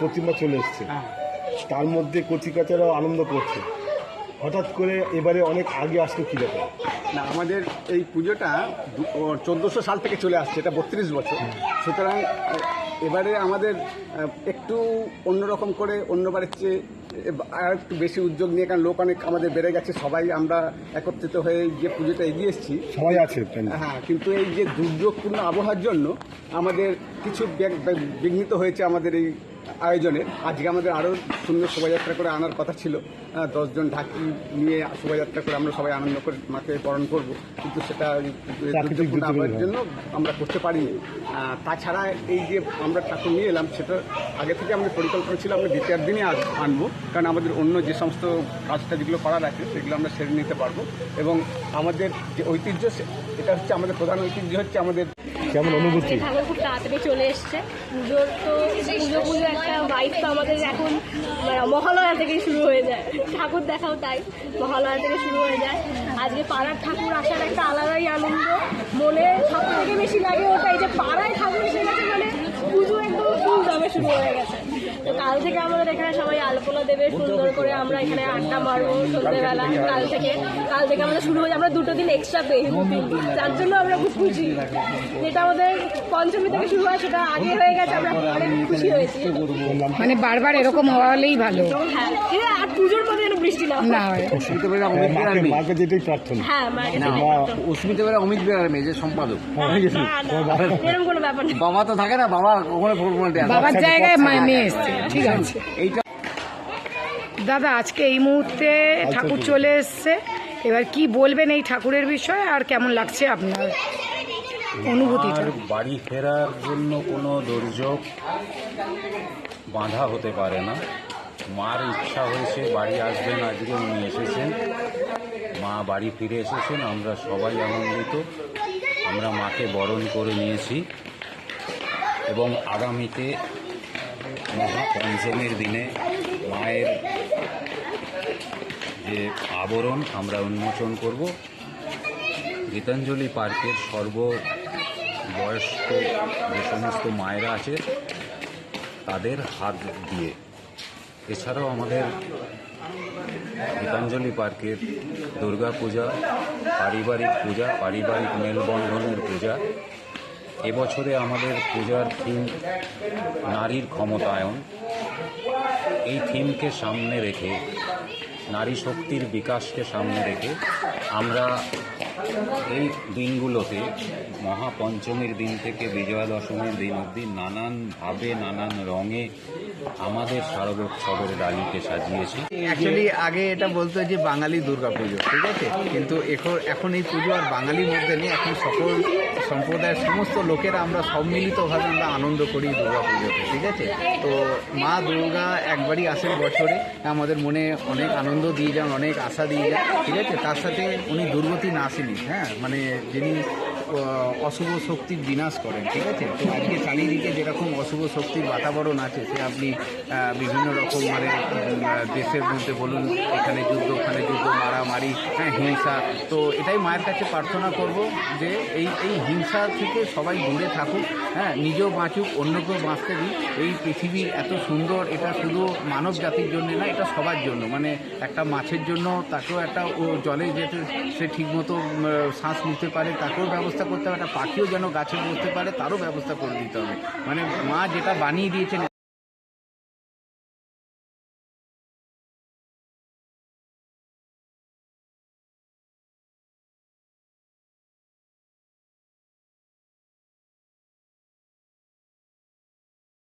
প্রতিমা চলে এসছে হ্যাঁ। তার মধ্যে কচিকাচারাও আনন্দ করছে। হঠাৎ করে এবারে অনেক আগে আসলো কি ব্যাপার না আমাদের এই পুজোটা চোদ্দোশো সাল থেকে চলে আসছে এটা বত্রিশ বছর। সুতরাং এবারে আমাদের একটু অন্যরকম করে অন্যবারের চেয়ে আর একটু বেশি উদ্যোগ নিয়ে কারণ লোক অনেক আমাদের বেড়ে গেছে সবাই আমরা একত্রিত হয়ে যে পুজোটা এগিয়ে এসেছি সবাই আছে। হ্যাঁ কিন্তু এই যে দুর্যোগপূর্ণ আবহাওয়ার জন্য আমাদের কিছু বিঘ্নিত হয়েছে আমাদের এই আয়োজনে আজকে আমাদের আরও সুন্দর শোভাযাত্রা করে আনার কথা ছিল। দশজন ঢাকি নিয়ে শোভাযাত্রা করে আমরা সবাই আনন্দ করে মাকে বরণ করব। কিন্তু সেটা। জন্য। আমরা করতে পারিনি। তাছাড়া এই যে আমরা ঠাকুর নিয়ে এলাম সেটা আগে থেকে আমাদের পরিকল্পনা ছিল আমরা দ্বিতীয় দিনই আজ আনব। কারণ আমাদের অন্য যে সমস্ত কাজটা যেগুলো করার আছে সেগুলো আমরা সেরে নিতে পারব। এবং আমাদের যে ঐতিহ্য সে- এটা হচ্ছে আমাদের প্রধান ঐতিহ্য হচ্ছে আমাদের কেমন অনুভূতি? ঠাকুর খুব তাড়াতাড়ি চলে এসছে। পুজোর তো পুজো পুজো একটা তো আমাদের এখন মানে মহালয়া থেকে শুরু হয়ে যায়। ঠাকুর দেখাও তাই, মহালয়া থেকে শুরু হয়ে যায়। আজকে পাড়ার ঠাকুর আসার একটা আলাদাই আনন্দ। মনে সব থেকে বেশি লাগে ওটাই যে পাড়ায় ঠাকুর এসে গেছে মানে পুজো একদম ফুল দামে শুরু হয়ে গেছে। তো কাল থেকে আমাদের এখানে সবাই আলপনা দেবে সুন্দর করে আমরা এখানে আড্ডা মারবো সন্ধ্যেবেলা কাল থেকে। কাল থেকে আমাদের শুরু হয়ে যাবে। আমরা দুটো দিন এক্সট্রা পেয়ে যার জন্য আমরা খুব খুশি। যেটা আমাদের পঞ্চমী থেকে শুরু হয় সেটা আগে হয়ে গেছে আমরা অনেক খুশি হয়েছি। মানে বারবার এরকম হওয়ালেই ভালো। হ্যাঁ আর পুজোর যেন বৃষ্টি না হয়। হয়। মাকে যেটাই প্রার্থনা। হ্যাঁ অস্মিতা বেলা অমিত বেলার যে সম্পাদক। এরকম কোনো ব্যাপার বাবা তো থাকে না বাবা ওখানে বাবার জায়গায় মেয়ে এসছে। ঠিক আছে। এইটা দাদা আজকে এই মুহূর্তে ঠাকুর চলে এসছে। এবার কি বলবেন এই ঠাকুরের বিষয়ে? আর কেমন লাগছে আপনার অনুভূতিটা? বাড়ি ফেরার জন্য কোনো দুর্যোগ বাধা হতে পারে না। মার ইচ্ছা হয়েছে বাড়ি আসবেন আজকে উনি এসেছেন। মা বাড়ি ফিরে এসেছেন আমরা সবাই আনন্দিত। আমরা মাকে বরণ করে নিয়েছি। এবং আগামীতে মহাপঞ্চমীর দিনে মায়ের যে আবরণ আমরা উন্মোচন করব। গীতাঞ্জলি পার্কের সর্ব বয়স্ক যে সমস্ত মায়েরা আছে, তাদের হাত দিয়ে। এছাড়াও আমাদের গীতাঞ্জলি পার্কের দুর্গা পূজা পারিবারিক পূজা, পারিবারিক মেলবন্ধনের পূজা এবছরে আমাদের পূজার থিম নারীর ক্ষমতায়ন। এই থিমকে সামনে রেখে, নারী শক্তির বিকাশকে সামনে রেখে আমরা এই দিনগুলোতে, মহাপঞ্চমীর দিন থেকে বিজয়া দশমীর দিন অবধি নানানভাবে, নানান রঙে আমাদের শারদোৎসবের ডালিকে সাজিয়েছি। অ্যাকচুয়ালি আগে এটা বলতো যে বাঙালি দুর্গাপুজো, ঠিক আছে? কিন্তু এখন এখন এই পুজো আর বাঙালির মধ্যে নেই, এখন সকল সম্প্রদায়ের সমস্ত লোকেরা আমরা সম্মিলিতভাবে আমরা আনন্দ করি দুর্গা পুজোতে, ঠিক আছে? তো মা দুর্গা একবারই আসেন বছরে, আমাদের মনে অনেক আনন্দ দিয়ে যান, অনেক আশা দিয়ে যান, ঠিক আছে? তার সাথে উনি দুর্গতি না আসেনি হ্যাঁ? মানে যিনি অশুভ শক্তির বিনাশ করেন, ঠিক আছে? তো আজকে চারিদিকে যেরকম অশুভ শক্তির বাতাবরণ আছে, সে আপনি বিভিন্ন রকম মানে দেশের মধ্যে বলুন, এখানে যুদ্ধ, ওখানে যুদ্ধ, মারামারি হ্যাঁ হিংসা। তো এটাই মায়ের কাছে প্রার্থনা করব যে এই এই হিংসা থেকে সবাই দূরে থাকুক হ্যাঁ নিজেও বাঁচুক, অন্যকেও বাঁচতে দিই এই পৃথিবী এত সুন্দর, এটা শুধু মানব জাতির জন্য না, এটা সবার জন্য। মানে একটা মাছের জন্য তাকেও একটা ও জলে যেতে, সে ঠিকমতো শ্বাস নিতে পারে, তাকেও ব্যবস্থা করতে হবে। একটা পাখিও যেন গাছে বসতে পারে, তারও ব্যবস্থা করে দিতে হবে। মানে মা যেটা বানিয়ে দিয়েছেন